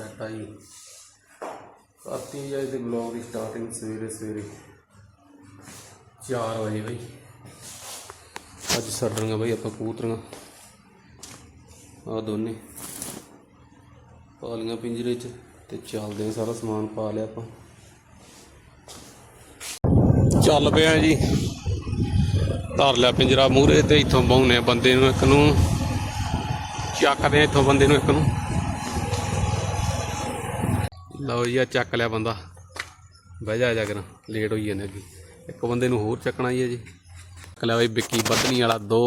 Set ਆ ਜੀ ਕਰਤੀ ਜੀ ਅੱਜ ਦੇ ਬਲੌਗ ਦੀ ਸਟਾਰਟਿੰਗ ਸਵੇਰੇ ਸਵੇਰੇ 4 ਵਜੇ ਬਈ। ਅੱਜ ਛੱਡਣਗੇ ਬਈ ਆਪਾਂ ਕਬੂਤਰੀਆਂ। ਆ ਦੋਨੇ। ਪਾ ਲਈਆਂ ਪਿੰਜਰੇ 'ਚ ਤੇ ਚੱਲਦੇ ਆ ਸਾਰਾ ਸਮਾਨ ਪਾ ਲਿਆ ਆਪਾਂ। ਚੱਲ ਪਿਆ ਜੀ। ਧਰ ਲਿਆ ਪਿੰਜਰਾ ਮੂਹਰੇ ਤੇ ਇੱਥੋਂ ਬਾਉਨੇ ਬੰਦੇ ਨੂੰ ਇੱਕ ਨੂੰ। ਚੱਕਦੇ ਆ ਇੱਥੋਂ ਬੰਦੇ ਨੂੰ ਇੱਕ ਨੂੰ। ਲਓ ਜੀ ਆ ਚੱਕ ਲਿਆ ਬੰਦਾ। ਬਹਿ ਜਾ ਜਾ ਕੇ ਲੇਟ ਹੋਈ ਜਾਂਦੇ ਅੱਗੇ। ਇੱਕ ਬੰਦੇ ਨੂੰ ਹੋਰ ਚੱਕਣਾ ਹੀ ਹੈ ਜੀ। ਚੱਕ ਲਿਆ ਬਈ ਵਿੱਕੀ ਬੱਧਨੀ ਵਾਲਾ ਦੋ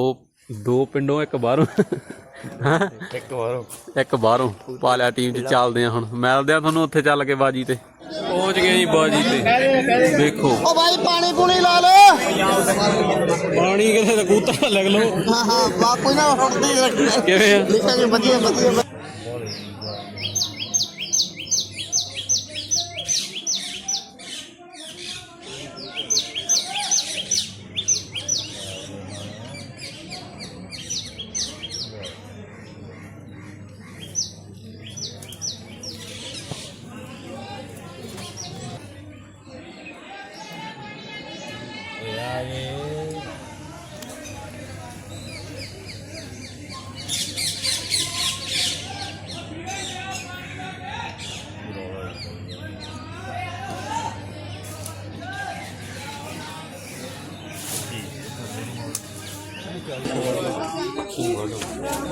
ਦੋ ਪਿੰਡੋਂ ਇੱਕ ਬਾਹਰੋਂ। ਹਾਂ? ਇੱਕ ਵਾਰ ਇੱਕ ਬਾਹਰੋਂ। ਪਾ ਲਿਆ ਟੀਮ 'ਚ ਚੱਲਦੇ ਆ ਹੁਣ। ਮਿਲਦੇ ਆ ਤੁਹਾਨੂੰ ਉੱਥੇ ਚੱਲ ਕੇ ਬਾਜੀ ਤੇ। ਪਹੁੰਚ ਗਏ ਜੀ ਬਾਜੀ ਤੇ। ਦੇਖੋ। ਓ ਭਾਈ ਪਾਣੀ ਪੂਣੀ ਲਾ ਲੈ ਪਾਣੀ ਕਿਤੇ ਤਾਂ ਕੂਤਰ ਲੱਗ ਲੋ ਹਾਂ ਹਾਂ ਬਾ ਕੋਈ ਨਾ ਹਟਦੀ ਰੱਖੀ ਕਿਵੇਂ ਆ? ਲਿਖਿਆ ਜੀ ਵਧੀਆ।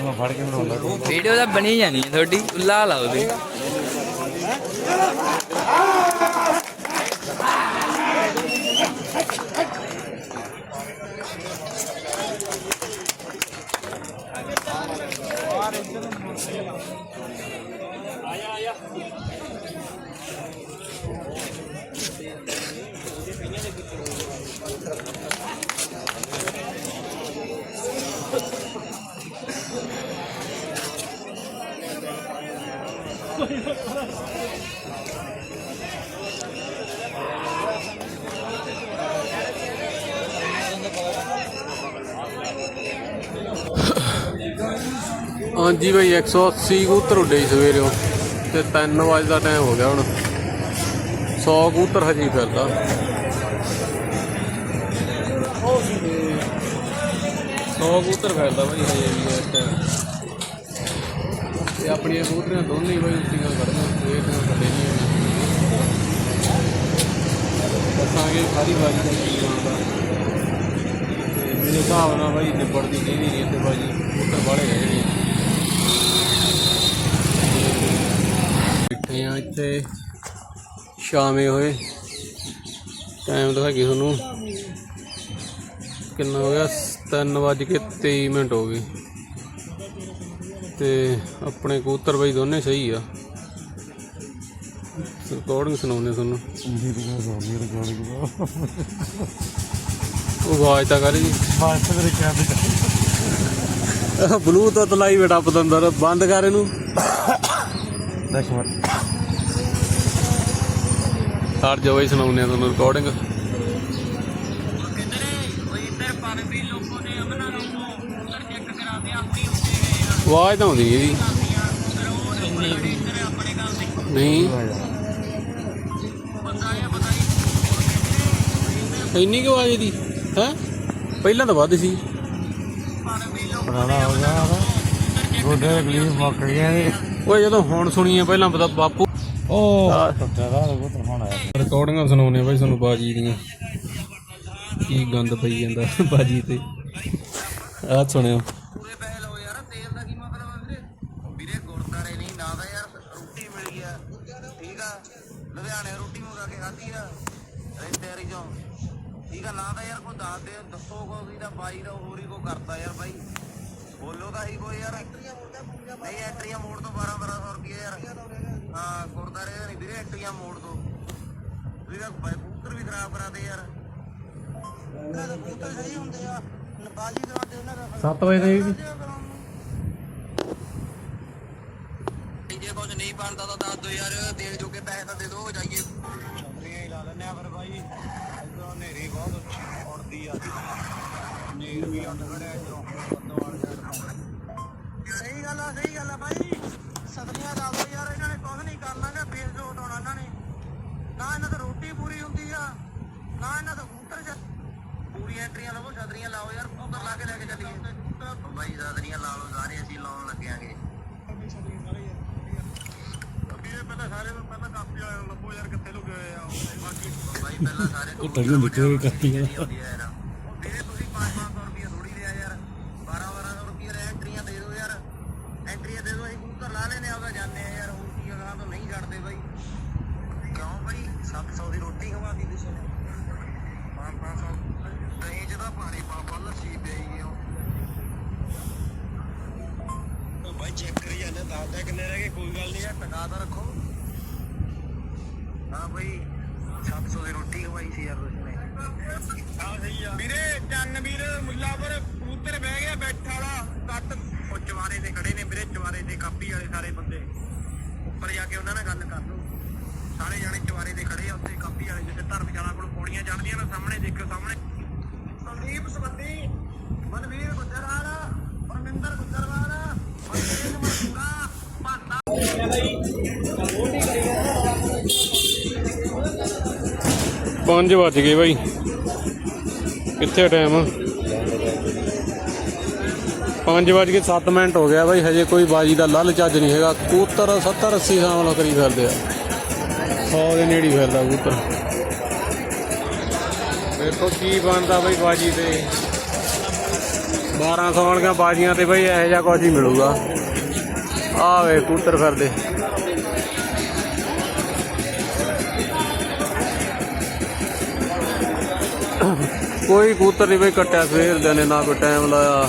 ਮੈਂ ਫੜ ਕੇ ਬਣਾਉਂਦਾ ਵੀਡੀਓ ਤਾਂ ਬਣੀ ਜਾਣੀ ਹੈ ਤੁਹਾਡੀ ਉੱਲਾ ਲਾਓ ਤੁਸੀਂ। ਹਾਂਜੀ ਭਾਈ 180 ਕਬੂਤਰ ਉੱਡੇ ਸੀ ਸਵੇਰੇ ਤੇ 3 ਵਜੇ ਦਾ ਟਾਈਮ ਹੋ ਗਿਆ ਹੁਣ। 100 ਕਬੂਤਰ ਹਜੇ ਫਿਰਦਾ। ਸੌ ਕਬੂਤਰ ਫਿਰਦਾ ਭਾਈ ਹਜੇ ਵੀ। ਤੇ ਆਪਣੀਆਂ ਕਬੂਤਰੀਆਂ ਦੋਨੇ ਹੀ ਭਾਈ ਉੱਚੀਆਂ ਕਰਦੀਆਂ ਸਵੇਰ ਦੀਆਂ ਥੱਲੇ ਨਹੀਂ ਦੱਸਾਂਗੇ ਸਾਰੀ ਬਾਜੀ ਦਾ ਕੀ ਬਣਦਾ ਤੇ ਮੇਰੇ ਹਿਸਾਬ ਨਾਲ ਬਈ ਨਿਬੜਦੀ ਨਹੀਂ ਨਹੀਂ ਇੱਥੇ ਭਾਜੀ ਕਬੂਤਰ ਬਾੜੇ ਰਹਿ ਜਾਣੇ ਬੈਠੇ ਆ ਇੱਥੇ, ਸ਼ਾਮੇ ਹੋਏ। ਟਾਈਮ ਦਿਖਾ ਕੇ ਤੁਹਾਨੂੰ। ਕਿੰਨਾ ਹੋ ਗਿਆ? 3 ਵੱਜ ਕੇ 23 ਮਿੰਟ ਹੋ ਗਏ। ਤੇ ਆਪਣੇ ਕਬੂਤਰ ਬਾਈ ਦੋਨੇ ਸਹੀ ਆ। ਰਿਕਾਰਡਿੰਗ ਸੁਣਾਉਂਦੇ ਤੁਹਾਨੂੰ। ਤਾਂ ਉਹ ਆਵਾਜ਼ ਤਾਂ ਕਰੇ ਜੀ ਬਸ ਮੇਰੇ ਕਿਆ ਤੇ ਬਲੂਟੁੱਥ ਲਾਈ ਬੇਟਾ ਪਤੰਦਰ ਬੰਦ ਕਰ ਇਹਨੂੰ। ਦੇਖ ਮਰ ਸਾਰ ਜੋ ਆ ਤੁਹਾਨੂੰ ਰਿਕਾਰਡਿੰਗ ਆਵਾਜ਼ ਤਾਂ ਆਉਂਦੀ ਨਹੀਂ ਇਹਦੀ ਨਹੀਂ। ਇੰਨੀ ਕੁ ਆਵਾਜ਼ ਇਹਦੀ? ਹੈ? ਪਹਿਲਾਂ ਤਾਂ ਵੱਧ ਸੀ। ਪੁਰਾਣਾ ਹੋ ਗਿਆ ਗੋਡੇ ਗਲੀਫ ਮੁੱਕ ਗਏ ਨੇ। ਓਏ ਜਦੋਂ ਹੁਣ ਸੁਣੀ ਆ ਪਹਿਲਾਂ ਪਤਾ ਬਾਪੂ। ਉਹ ਦਾ ਰਿਕਾਰਡਿੰਗਾਂ ਸੁਣਾਉਣੇ ਬਾਈ ਤੁਹਾਨੂੰ ਬਾਜੀ ਦੀਆਂ। ਕੀ ਗੰਦ ਪਈ ਜਾਂਦਾ ਬਾਜੀ ਤੇ। ਆਹ ਸੁਣਿਓ। ਠੀਕ ਆ ਨਾ ਤਾਂ ਯਾਰ ਕੋਈ ਦੱਸ ਦੇ ਦੱਸੋ ਕੋਈ ਦਾ ਬਾਈ ਦਾ ਹੋਰ ਹੀ ਕੋ ਕਰਦਾ ਯਾਰ ਬਾਈ। ਬੋਲੋ ਤਾਂ ਹੀ ਕੋਈ ਯਾਰ। ਨਹੀਂ ਐਂਟਰੀਆਂ ਮੋੜ ਤੋਂ 12 1200 ਰੁਪਏ ਯਾਰ। ਹਾਂ ਗੁਰਦਾਰੇ ਨਹੀਂ ਵੀਰੇ ਐਂਟਰੀਆਂ ਮੋੜ ਤੋਂ। ਤੁਸੀਂ ਤਾਂ ਬਾਈ ਕਬੂਤਰ ਵੀ ਖਰਾਬ ਕਰਾਦੇ ਯਾਰ। ਉਹਨਾਂ ਦੇ ਕਬੂਤਰ ਸਹੀ ਹੁੰਦੇ ਆ। ਬਾਜੀ ਕਰਾਉਂਦੇ ਉਹਨਾਂ ਦਾ। 7 ਵਜੇ ਦੇ ਜੇ। ਕੁਝ ਨਹੀਂ ਬਣਦਾ ਤਾਂ ਦੱਸ ਦੋ ਯਾਰ ਦੇਣ ਜੋਗੇ ਪੈਸੇ ਤਾਂ ਦੇ ਦੋ ਜਾਈਏ। ਛਤਰੀਆਂ ਹੀ ਲਾ ਲੈਣੇ ਆ ਫਿਰ ਬਾਈ। ਇਧਰੋਂ ਹਨੇਰੀ ਬਹੁਤ ਉੜਦੀ ਆ ਨੀਰ ਵੀ ਉੱਡ ਖੜਿਆ ਇਧਰੋਂ ਸਹੀ ਗੱਲ ਆ ਸਹੀ ਗੱਲ ਆ ਬਾਈ। ਛਤਰੀਆਂ ਲਾ ਦੋ ਯਾਰ ਇਹਨਾਂ ਨੇ ਕੁਝ ਨਹੀਂ ਕਰਨਾਗਾ ਬੇਸ ਜੋ ਉਡਾਉਣਾ ਇਹਨਾਂ ਨੇ। ਨਾ ਇਹਨਾਂ ਦੀ ਰੋਟੀ ਪੂਰੀ ਹੁੰਦੀ ਆ ਨਾ ਇਹਨਾਂ ਦਾ ਕਬੂਤਰ ਚ ਪੂਰੀ ਐਂਟਰੀਆਂ ਲਵੋ ਛਤਰੀਆਂ ਲਾਓ ਯਾਰ ਕਬੂਤਰ ਲਾ ਕੇ ਲੈ ਕੇ ਚੱਲੀਏ। ਬਾਈ ਛਤਰੀਆਂ ਲਾ ਲਓ ਸਾਰੇ ਅਸੀਂ ਲਾਉਣ ਲੱਗਿਆਂਗੇ ਵੀਰੇ ਪਹਿਲਾਂ ਸਾਰੇ ਨੂੰ ਪਹਿਲਾਂ ਕਾਪੀ ਵਾਲੇ ਨੂੰ ਲੱਭੋ ਯਾਰ ਕਿੱਥੇ ਲੁਕੇ ਹੋਏ ਆ ਬਾਕੀ ਬਾਈ ਪਹਿਲਾਂ ਸਾਰੇ ਨੂੰ ਟੜੀਆਂ ਨਿਕਲ ਕੇ ਕਾਪੀ 5 ਵੱਜ ਗਏ ਬਾਈ। ਕਿੱਥੇ ਟਾਈਮ 5 ਵੱਜ ਕੇ 7 ਮਿੰਟ ਹੋ ਗਿਆ ਬਾਈ, ਹਜੇ ਕੋਈ ਬਾਜੀ ਦਾ ਲੱਲ ਚੱਜ ਨਹੀਂ ਹੈਗਾ। ਕੂਤਰ 70 80 ਸਾਲ ਕਰੀ ਫਿਰਦੇ ਆ। 100 ਦੇ ਨੇੜੇ ਫਿਰਦਾ ਕੂਤਰ ਵੇਖੋ ਕੀ ਬਣਦਾ ਬਾਈ ਬਾਜੀ ਤੇ। 1200 ਵਾਲੀਆਂ ਬਾਜੀਆਂ ਤੇ ਬਾਈ ਇਹੋ ਜਿਹਾ ਕੁਝ ਹੀ ਮਿਲੂਗਾ। ਆਹ ਵੇ ਕਬੂਤਰ ਫਿਰਦੇ। ਕੋਈ ਕਬੂਤਰ ਨਹੀਂ ਬਈ ਕੱਟਿਆ ਸਵੇਰ ਦੇ ਨੇ ਨਾ ਕੋਈ ਟਾਈਮ ਲਾਇਆ।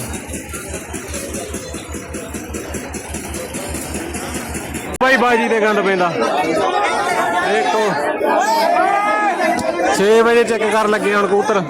ਬਾਈ ਬਾਜੀ ਦੇ ਗੰਦ ਪੈਂਦਾ। ਦੇਖੋ। 6 ਵਜੇ ਚੈੱਕ ਕਰ ਲੱਗੇ ਹੁਣ ਕਬੂਤਰ।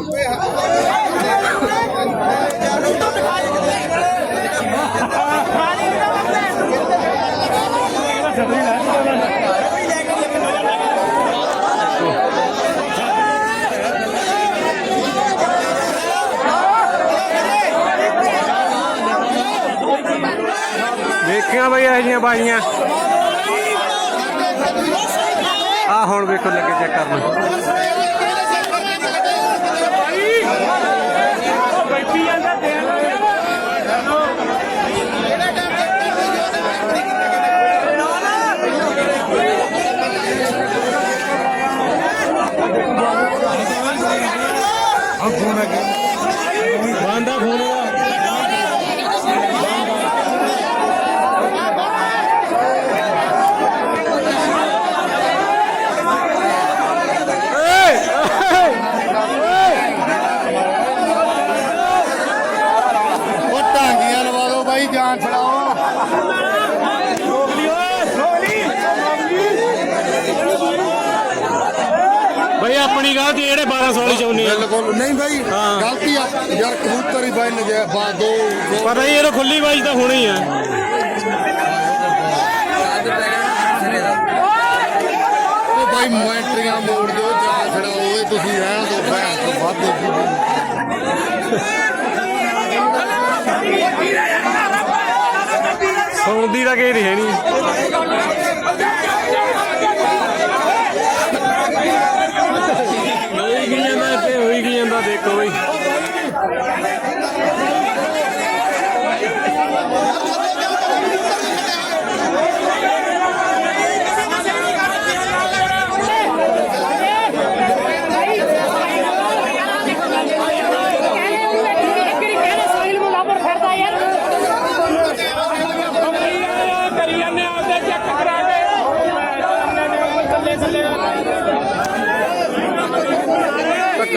ਵੇਖੀਆਂ ਬਈ ਇਹੋ ਜਿਹੀਆਂ ਬਾਜੀਆਂ ਆ ਹੁਣ ਵੇਖੋ ਲੱਗੇ ਚੈੱਕ ਕਰਨ। ਬੰਦਾ ਫੋਨ ਉਹ ਟਾਂਗੀਆਂ ਲਵਾ ਦਿਓ ਬਾਈ ਜਾਨ ਛੜਾਓ ਆਪਣੀ ਗਲਤੀ ਜਿਹੜੇ 1200 ਵਾਲੀ ਚਾਉਣੀ ਆ। ਬਿਲਕੁਲ। ਨਹੀਂ ਹਾਂ। ਗਲਤੀ ਆ। ਯਾਰ ਕਬੂਤਰ ਹੀ ਬਾਈ ਨਜੇ ਬਾ ਦੋ ਦੋ- ਪਤਾ ਹੀ ਇਹ ਖੁੱਲੀ ਬਾਜੀ ਤਾਂ ਹੋਣੀ ਆ। ਉਹ ਬਾਈ ਮੋਇੰਟਰੀਆਂ ਮੋੜ ਦਿਓ ਜਾਨ ਛੜਾਓ ਇਹ ਤੁਸੀਂ ਰਹਿਣ ਦੋ ਭੈਣ ਤੋਂ ਵੱਧ ਸੌਂਦੀ ਦਾ ਕੀ ਹੈ ਨਹੀਂ ਹੋਈ ਕੀ ਜਾਂਦਾ ਇੱਥੇ ਹੋਈ ਕੀ ਜਾਂਦਾ ਦੇਖੋ ਬਈ।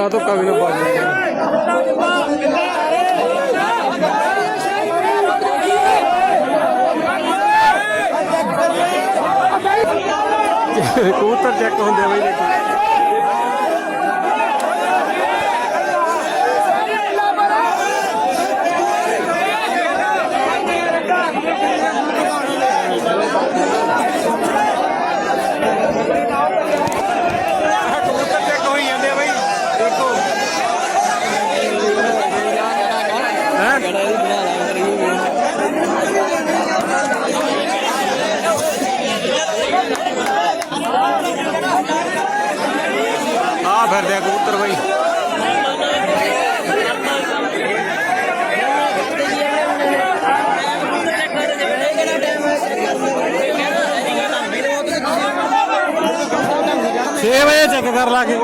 కాదు కవిన కూతురు చెక్క ఉంది ਇਹ ਵਜੇ ਚੈੱਕ ਕਰ ਲਾ ਕੇ।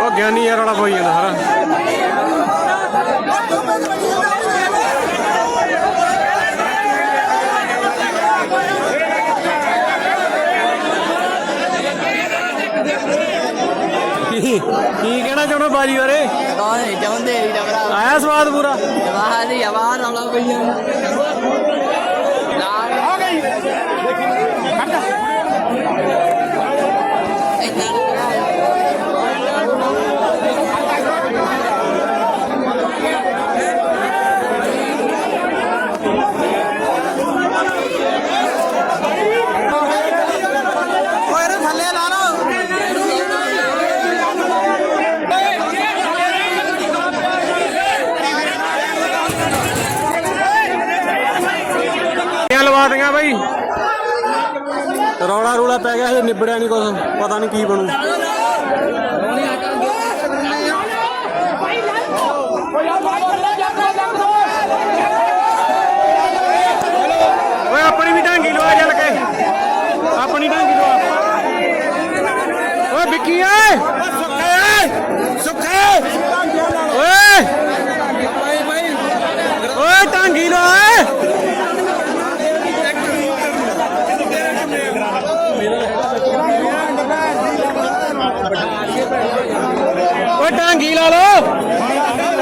ਉਹ ਗਿਆਨੀ ਯਾਰ ਵਾਲਾ ਕੋਈ ਜਾਂਦਾ ਸਾਰਾ। ਕੀ ਕੀ ਕਹਿਣਾ ਚਾਹੁੰਦਾ ਬਾਜੀ ਬਾਰੇ? ਕੌਣ ਆਇਆ ਸਵਾਦ ਪੂਰਾ? ਜਵਾਹ ਦੀ ਆਵਾਜ਼ ਰੌਲਾ ਪਈਆਂ ਆ ਗਈ ਕਿਆ ਲਵਾ ਦਿਆਂ ਬਾਈ ਰੌਲਾ ਰੂਲਾ ਪੈ ਗਿਆ ਹਜੇ ਨਿਬੜਿਆ ਨਹੀਂ ਕੁਝ ਪਤਾ ਨਹੀਂ ਕੀ ਬਣੂ। ਓਏ ਆਪਣੀ ਵੀ ਢਾਂਗੀ ਲਵਾ ਚੱਲ ਕੇ। ਆਪਣੀ ਢਾਂਗੀ ਲਵਾ। ਓਏ ਵਿੱਕੀ ਓਏ। ਸੁੱਖੇ ਸੁੱਖੇ ਓਏ ਢਾਂਗੀ ਲਵਾ ਓਏ ਓਏ ਟਾਂਗੀ ਲਾ ਲਓ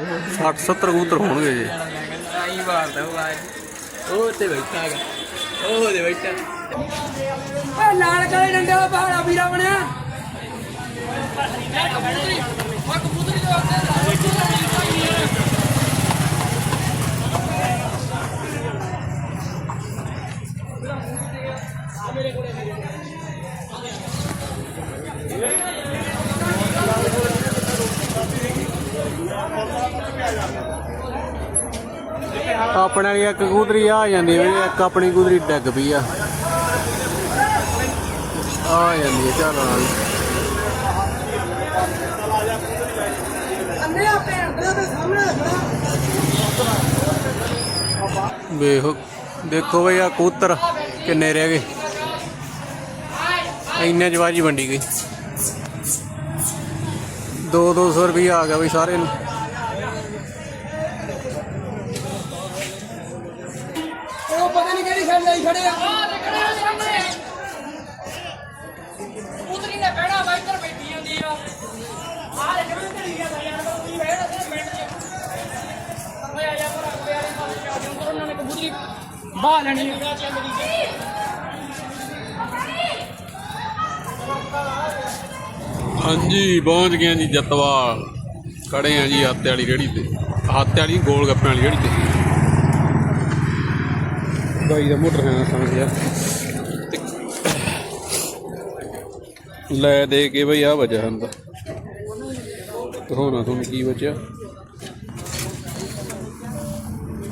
60 70 ਕਬੂਤਰ ਹੋਣਗੇ ਜੀ। ਆਈ ਮਾਰਦਾ ਉਹ ਆਈ ਉਹ ਤੇ ਬੈਠਾ ਹੈਗਾ। ਉਹ ਤੇ ਬੈਠਾ। ਓਏ ਲਾਲ ਕਾਲੇ ਡੰਡੇ ਵਾਲਾ ਪਹਾੜਾ ਵੀਰਾ ਬਣਿਆ। ਆਪਣੇ ਵਾਲੀ ਇੱਕ ਕਬੂਤਰੀ ਆ ਜਾਂਦੀ ਵੀ ਇੱਕ ਆਪਣੀ ਕਬੂਤਰੀ ਡਿੱਗ ਪਈ ਆ। ਆ ਜਾਂਦੀ ਹੈ ਚੱਲ ਨਾਲ ਵੇਖੋ ਦੇਖੋ ਬਈ ਆ ਕਬੂਤਰ ਕਿੰਨੇ ਰਹਿ ਗਏ। ਇੰਨੇ ਜਵਾਜੀ ਵੰਡੀ ਗਈ। 2 200 ਰੁਪਏ ਆ ਗਿਆ ਬਈ ਸਾਰੇ ਨੂੰ ਉਹ ਪਤਾ ਨਹੀਂ ਕਿਹੜੀ ਸਾਈਡ ਲਈ ਖੜੇ ਆ। ਉਤਰੀ ਨੇ ਬਹਿਣਾ ਵਾ ਇੱਧਰ ਬੈਠੀ ਹੁੰਦੀ ਆ। ਆ ਲੈ ਕਿਵੇਂ ਢਲੀ ਗਿਆ ਯਾਰ ਤੁਸੀਂ ਬਹਿਣਾ ਤੇ ਮਿੰਟ ਚ। ਓਏ ਆ ਜਾ ਭਰਾ ਕੋਈ ਆਲੇ ਪਾਸੇ ਜਾ ਜਿਉਂ ਉਹਨਾਂ ਨੇ ਕਬੂਤਰੀ ਬਾਹ ਲੈਣੀ ਆ। ਚੱਲ ਗਈ ਹਾਂਜੀ ਪਹੁੰਚ ਗਏ ਜੀ ਜੱਤਵਾਲ। ਖੜੇ ਆ ਜੀ ਹੱਤੇ ਵਾਲੀ ਰੇੜੀ ਤੇ। ਹੱਤੇ ਵਾਲੀ ਗੋਲ ਗੱਪਿਆਂ ਵਾਲੀ ਰੇੜੀ ਤੇ। ਬਾਈ ਦਾ ਮੋਟਰ ਹੈ ਸਮਝ ਯਾਰ ਲੈ ਦੇ ਕੇ ਬਈ ਆ ਵਜਾ ਹੁੰਦਾ। ਹੋਣਾ ਤੁਹਾਨੂੰ ਕੀ ਬਚਿਆ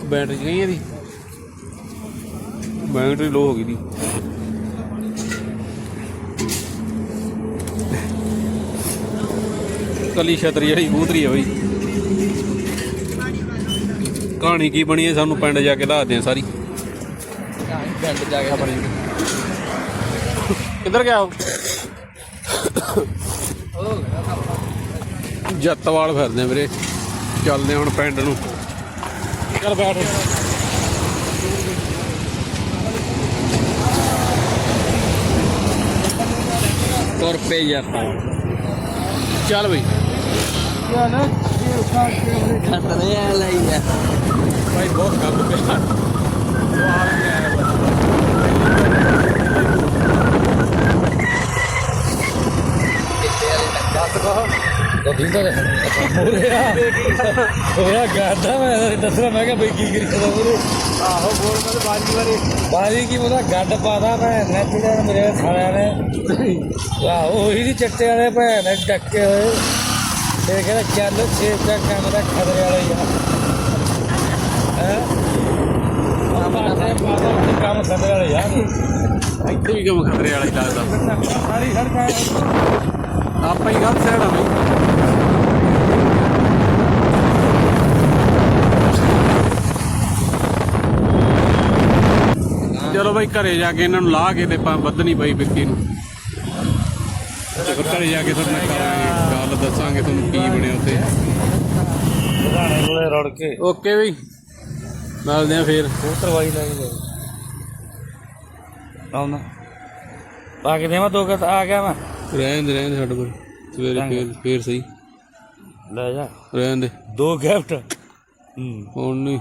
ਬੈਟਰੀ ਗਈ ਇਹਦੀ। ਬੈਟਰੀ ਲੋ ਹੋ ਗਈ ਦੀ। ਕਲੀ ਛਤਰੀ ਜਿਹੜੀ ਕਬੂਤਰੀ ਹੈ ਬਈ। ਕਹਾਣੀ ਕੀ ਬਣੀ ਹੈ ਸਾਨੂੰ ਪਿੰਡ ਜਾ ਕੇ ਦੱਸਦੇ ਆ ਸਾਰੀ। ਪਿੰਡ ਜਾ ਕੇ ਆਪਣੀ ਕਿੱਧਰ ਗਿਆ ਉਹ? ਜੱਤਵਾਲ ਫਿਰਦੇ ਆ ਵੀਰੇ। ਚੱਲਦੇ ਹੁਣ ਪਿੰਡ ਨੂੰ। ਚੱਲ ਬੈਠ। ਤੁਰ ਪਏ ਯਾਰ ਚੱਲ ਬਈ। ਖਤਰੇ ਆ ਲਈ ਆ ਭਾਈ ਬਹੁਤ ਕੰਮ ਪਿਆ। ਹੋਇਆ ਗਾਦਾ ਮੈਂ ਦੱਸਣਾ ਮੈਂ ਕਿਹਾ ਬਈ ਕੀ ਕਰੀ ਜਾਂਦਾ? ਮੂਰੇ ਆਹੋ ਬੋਲ ਮੈਂ ਬਾਜੀ ਬਾਰੇ ਬਾਜੀ ਕੀ ਪਤਾ, ਗੱਡ ਪਾਦਾ ਮੈਂ ਨੱਚਦੇ ਮੇਰੇ ਸਾਲਿਆਂ ਨੇ। ਵਾਹ, ਉਹੀ ਦੀ ਚੱਟੇ ਵਾਲੇ ਭੈਣ ਨੇ ਡੱਕੇ ਹੋਏ। ਤੇ ਕਹਿੰਦਾ ਚੱਲ ਛੇ ਤੱਕ ਕੰਮ ਦਾ ਖਤਰੇ ਵਾਲਾ ਹੀ ਆ। ਹੈ? ਕੰਮ ਖਤਰੇ ਵਾਲੇ ਯਾਰ ਇੱਥੇ ਵੀ ਕੰਮ ਖਤਰੇ ਵਾਲਾ ਹੀ ਲੱਗਦਾ? ਸਾਰੀ ਸੜਕਾਂ ਆਪਾਂ ਹੀ ਗਲਤ ਆ ਬਈ। ਚਲੋ ਬਈ ਘਰੇ ਜਾ ਕੇ ਇਹਨਾਂ ਨੂੰ ਲਾ ਕੇ ਤੇ ਆਪਾਂ ਬੱਧਣੀ ਪਈ ਵਿੱਕੀ ਨੂੰ। ਤੇ ਫਿਰ ਘਰੇ ਜਾ ਕੇ ਤੁਹਾਨੂੰ ਕਰਾਂਗੇ ਗੱਲ ਦੱਸਾਂਗੇ ਤੁਹਾਨੂੰ ਕੀ ਬਣਿਆ ਉੱਥੇ। ਲੁਧਿਆਣੇ ਕੋਲੇ ਰੁੜ ਕੇ। ਓਕੇ ਬਈ। ਮਿਲਦੇ ਆ ਫੇਰ। ਕਬੂਤਰਵਾਈ ਲੈ ਗਏ ਆਉਣਾ ਪਾ ਕੇ ਦੇਵਾਂ ਦੋ ਕਿ ਆ ਗਿਆ ਮੈਂ। ਰਹਿਣ ਦੇ ਰਹਿਣ ਦੇ ਸਾਡੇ ਕੋਲ। ਸਵੇਰੇ ਫੇਰ ਫੇਰ ਸਹੀ। ਲੈ ਜਾ। ਰਹਿਣ ਦੇ। ਦੋ ਗਿਫਟ ਹੂੰ। ਹੁਣ ਨਹੀਂ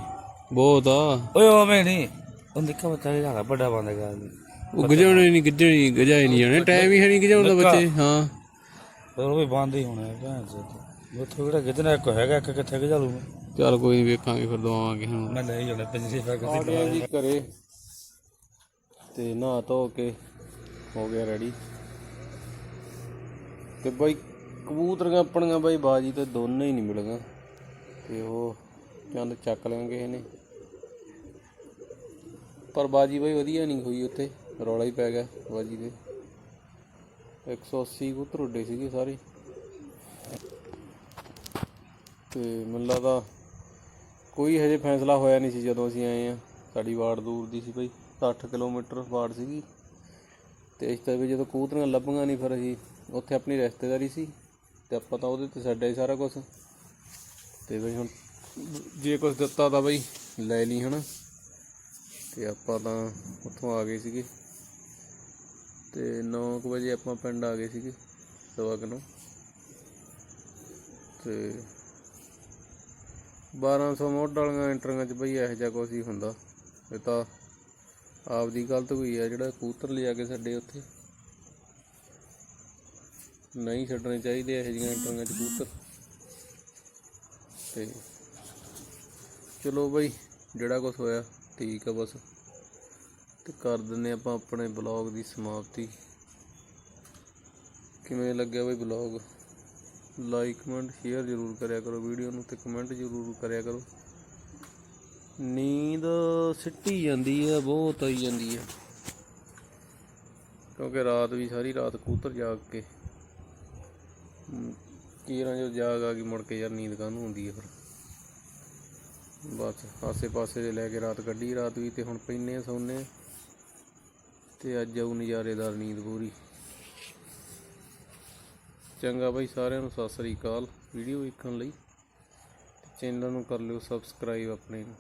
ਬਹੁਤ ਆ। ਓਏ ਓਵੇਂ ਨਹੀਂ। ਉਹ ਨਿੱਕਾ ਬੱਚਾ ਜਿਹੜਾ ਵੱਡਾ ਬੰਦਾ ਗੱਲ ਉਹ ਗਜਾਉਣੇ ਨਹੀਂ ਗਜਾਈ ਗਜਾਈ ਨਹੀਂ ਜਾਣੇ। ਟਾਈਮ ਹੀ ਹੈ ਨਹੀਂ ਗਜਾਉਣ ਦਾ ਬੱਚੇ ਹਾਂ। ਉਹ ਵੀ ਬੰਦ ਹੀ ਹੋਣਾ ਹੈ ਭੈਣ ਚੋਦ। ਉਹ ਥੋੜਾ ਕਿਤਨਾ ਇੱਕ ਹੈਗਾ ਇੱਕ ਕਿੱਥੇ ਕਿ ਚਾਲੂ ਚੱਲ ਕੋਈ ਨਹੀਂ ਵੇਖਾਂਗੇ ਫਿਰ ਦਵਾਵਾਂਗੇ ਹੁਣ। ਮੈਂ ਲੈ ਜਾਣਾ ਪੰਜੇ ਪੈ ਆ ਗਿਆ ਜੀ ਘਰੇ। ਤੇ ਨਹਾ ਧੋ ਕੇ ਹੋ ਗਿਆ ਰੈਡੀ ਤੇ ਬਾਈ ਕਬੂਤਰੀਆਂ ਆਪਣੀਆਂ ਬਾਈ ਬਾਜੀ ਤੇ ਦੋਨੇ ਹੀ ਨਹੀਂ ਮਿਲੀਆਂ। ਤੇ ਉਹ ਚੰਦ ਚੱਕ ਲਾਂਗੇ ਇਹਨੇ। ਪਰ ਬਾਜੀ ਬਾਈ ਵਧੀਆ ਨਹੀਂ ਹੋਈ ਉੱਥੇ ਰੌਲਾ ਹੀ ਪੈ ਗਿਆ ਬਾਜੀ ਦੇ। 180 ਕਬੂਤਰ ਉੱਡੇ ਸੀਗੇ ਸਾਰੇ। ਤੇ ਮੈਨੂੰ ਲੱਗਦਾ ਕੋਈ ਹਜੇ ਫੈਸਲਾ ਹੋਇਆ ਨਹੀਂ ਸੀ ਜਦੋਂ ਅਸੀਂ ਆਏ ਆ ਸਾਡੀ ਵਾਰਡ ਦੂਰ ਦੀ ਸੀ ਬਈ 60 ਕਿਲੋਮੀਟਰ ਵਾਰਡ ਸੀਗੀ। ਤੇ ਇਸ ਤਰ੍ਹਾਂ ਵੀ ਜਦੋਂ ਕੂਤਰੀਆਂ ਲੱਭੀਆਂ ਨਹੀਂ ਫਿਰ ਅਸੀਂ ਉੱਥੇ ਆਪਣੀ ਰਿਸ਼ਤੇਦਾਰੀ ਸੀ ਤੇ ਆਪਾਂ ਤਾਂ ਉਹਦੇ ਤੇ ਛੱਡਿਆ ਹੀ ਸਾਰਾ ਕੁਝ ਤੇ ਬਈ ਹੁਣ ਜੇ ਕੁਝ ਦਿੱਤਾ ਤਾਂ ਬਈ ਲੈ ਲਈ ਹਨਾ। ਤੇ ਆਪਾਂ ਤਾਂ ਉੱਥੋਂ ਆ ਗਏ ਸੀਗੇ। ਤੇ 9 ਵਜੇ ਆਪਾਂ ਪਿੰਡ ਆ ਗਏ ਸੀਗੇ, ਸਵਾ ਕੁ ਨੂੰ। ਤੇ 1200 ਮੋਢ ਵਾਲੀਆਂ ਐਂਟਰੀਆਂ 'ਚ ਬਈ ਇਹੋ ਜਿਹਾ ਕੁਛ ਹੀ ਹੁੰਦਾ। ਇਹ ਤਾਂ ਆਪਦੀ ਗਲਤ ਹੋਈ ਆ, ਜਿਹੜਾ ਕਬੂਤਰ ਲਿਆ ਕੇ ਛੱਡੇ ਉੱਥੇ। ਨਹੀਂ ਛੱਡਣੇ ਚਾਹੀਦੇ ਇਹੋ ਜਿਹੀਆਂ ਐਂਟਰੀਆਂ 'ਚ ਕਬੂਤਰ। ਤੇ ਚਲੋ ਬਈ, ਜਿਹੜਾ ਕੁਛ ਹੋਇਆ, ਠੀਕ ਆ ਬਸ। ਤੇ ਕਰ ਦਿੰਨੇ ਆਪਾਂ ਆਪਣੇ ਬਲੌਗ ਦੀ ਸਮਾਪਤੀ। ਕਿਵੇਂ ਲੱਗਿਆ ਬਈ ਬਲੌਗ? ਲਾਈਕ ਕਮੈਂਟ ਸ਼ੇਅਰ ਜ਼ਰੂਰ ਕਰਿਆ ਕਰੋ ਵੀਡੀਓ ਨੂੰ ਤੇ ਕਮੈਂਟ ਜ਼ਰੂਰ ਕਰਿਆ ਕਰੋ। ਨੀਂਦ ਸਿੱਟੀ ਜਾਂਦੀ ਹੈ ਬਹੁਤ ਆਈ ਜਾਂਦੀ ਹੈ ਕਿਉਂਕਿ ਰਾਤ ਵੀ ਸਾਰੀ ਰਾਤ ਕੂਤਰ ਜਾਗ ਕੇ ਹਮ, ਕੀਰਾਂ ਜੋ ਜਾਗ ਆ ਗਈ ਮੁੜ ਕੇ ਯਾਰ ਨੀਂਦ ਕਾਹਨੂੰ ਹੁੰਦੀ ਹੈ ਫਿਰ? ਬਸ ਆਸੇ ਪਾਸੇ ਦੇ ਲੈ ਕੇ ਰਾਤ ਕੱਢੀ ਰਾਤ ਵੀ ਤੇ ਹੁਣ ਪੈਨੇ ਸੌਨੇ ਸੌਂਦੇ ਤੇ ਅੱਜ ਆਉ ਨਜ਼ਾਰੇਦਾਰ ਨੀਂਦ ਪੂਰੀ। ਚੰਗਾ ਬਾਈ ਸਾਰਿਆਂ ਨੂੰ, ਸਤਿ ਸ੍ਰੀ ਅਕਾਲ। ਵੀਡੀਓ ਵੇਖਣ ਲਈ ਚੈਨਲ ਨੂੰ ਕਰ ਲਿਓ ਸਬਸਕ੍ਰਾਈਬ ਆਪਣੇ ਨੂੰ।